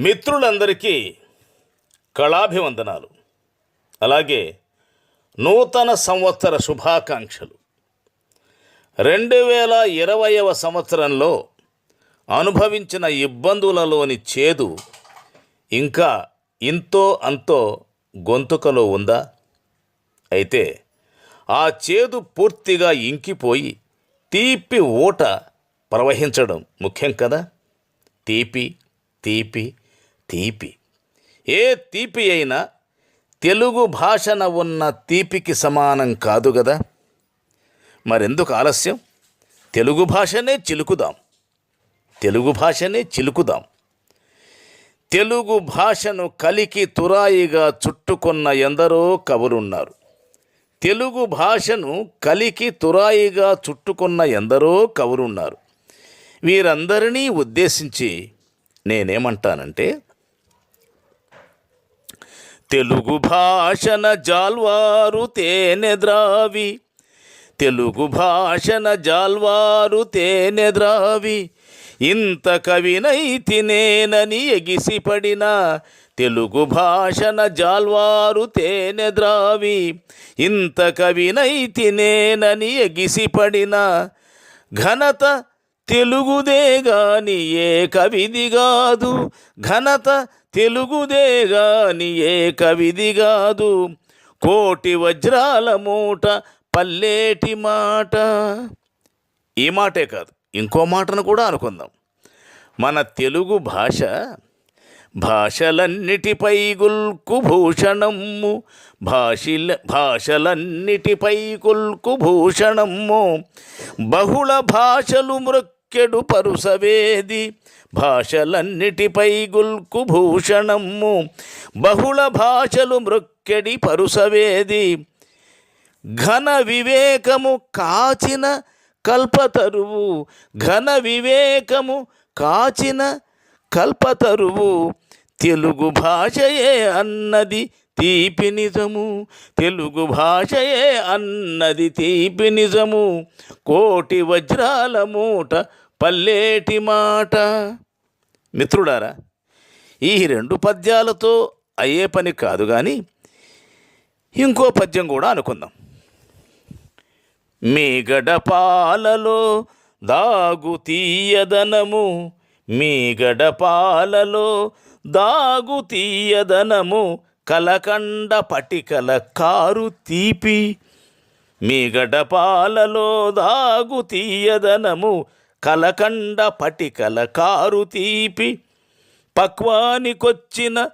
మిత్రులందరికీ కళాభివందనాలు. అలాగే నూతన సంవత్సర శుభాకాంక్షలు. రెండు వేల ఇరవైవ సంవత్సరంలో అనుభవించిన ఇబ్బందులలోని చేదు ఇంకా ఇంతో అంతో గొంతుకలో ఉందా? అయితే ఆ చేదు పూర్తిగా ఇంకిపోయి తీపి ఊట ప్రవహించడం ముఖ్యం కదా? తీపి తీపి తీపి. ఏ తీపి అయినా తెలుగు భాషన ఉన్న తీపికి సమానం కాదు కదా మరెందుకు ఆలస్యం? తెలుగు భాషనే చిలుకుదాం. తెలుగు భాషనే చిలుకుదాం. తెలుగు భాషను కలికి తురాయిగా చుట్టుకున్న ఎందరో కవులున్నారు. తెలుగు భాషను కలికి తురాయిగా చుట్టుకున్న ఎందరో కవులున్నారు. వీరందరినీ ఉద్దేశించి నేనేమంటానంటే తెలుగు భాషన జాల్వారు తేనె ద్రావి. తెలుగు భాషన జాల్వారు తేనె ద్రావి. ఇంత కవినైతినేనని ఎగిసిపడిన తెలుగు భాషన జాల్వారు తేనె ద్రావి. ఇంత కవినైతినేనని ఎగిసిపడిన ఘనత తెలుగుదే గాని ఏ కవిది కాదు. ఘనత తెలుగుదే గాని ఏ కవిది కాదు. కోటి వజ్రాల మూట పల్లేటి మాట. ఈ మాటే కాదు ఇంకో మాటను కూడా అనుకుందాం. మన తెలుగు భాష భాషలన్నిటిపై గుల్కు భూషణము భాషిల భాషలన్నిటిపై కుల్కు భూషణము బహుళ భాషలు మృక్కెడు పరుసవేది. భాషలన్నిటిపై గుల్కు భూషణము బహుళ భాషలు మృక్కెడి పరుసవేది. ఘన వివేకము కాచిన కల్పతరువు. ఘన వివేకము కాచిన కల్పతరువు. తెలుగు భాషయే అన్నది తీపి నిజము. తెలుగు భాషయే అన్నది తీపి నిజము. కోటి వజ్రాల మూట పల్లేటి మాట. మిత్రుడారా ఈ రెండు పద్యాలతో అయ్యే పని కాదు కానీ ఇంకో పద్యం కూడా అనుకుందాం. మీ గడపాలలో దాగు తీయదనము. మీ గడపాలలో దాగు తీయదనము కలకండ పటికల కారు తీపి. మీ గడపాలలో దాగు తీయదనము కలకండ పటికల కారు తీపి. పక్వానికొచ్చిన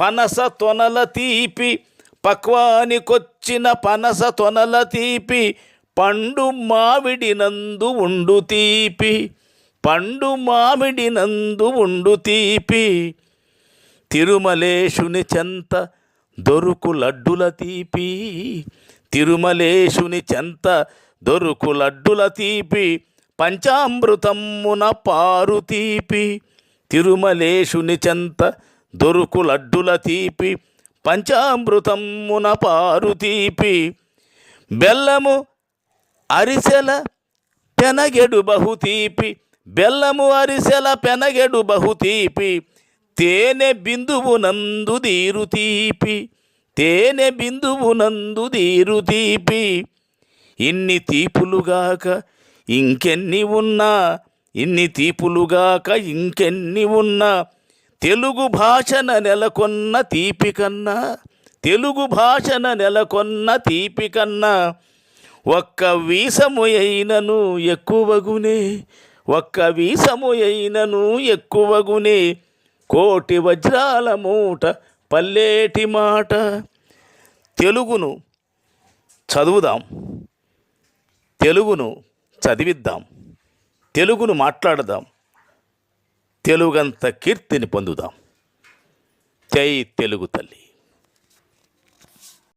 పనస తొనల తీపి. పక్వానికొచ్చిన పనస తొనల తీపి. పండు మామిడినందు ఉండు తీపి. పండు మామిడినందు ఉండు తీపి. తిరుమలేశుని చెంత దొరుకు లడ్డుల తీపి. తిరుమలేశుని చెంత దొరుకు లడ్డుల తీపి. పంచామృతమ్మున పారు తీపి. తిరుమలేశుని చెంత దొరుకు లడ్డుల తీపి. పంచామృతమ్మున పారు తీపి. బెల్లము అరిసెల పెనగెడు బహుతీపి బెల్లము అరిసెల పెనగెడు బహుతీపి తేనె బిందువు నందు దీరు తీపి తేనె బిందువు నందు దీరు తీపి. ఇన్ని తీపులుగాక ఇంకెన్ని ఉన్నా ఇన్ని తీపులుగాక ఇంకెన్ని ఉన్నా తెలుగు భాషన నెలకొన్న తీపి కన్నా తెలుగు భాషన నెలకొన్న తీపి కన్నా ఒక్క వీసము అయినను ఎక్కువగునే ఒక్క వీసము అయినను ఎక్కువగునే కోటి వజ్రాల మూట పల్లేటి మాట. తెలుగును చదువుదాం. తెలుగును చదివిద్దాం. తెలుగును మాట్లాడదాం. తెలుగంత కీర్తిని పొందుదాం. జై తెలుగు తల్లి.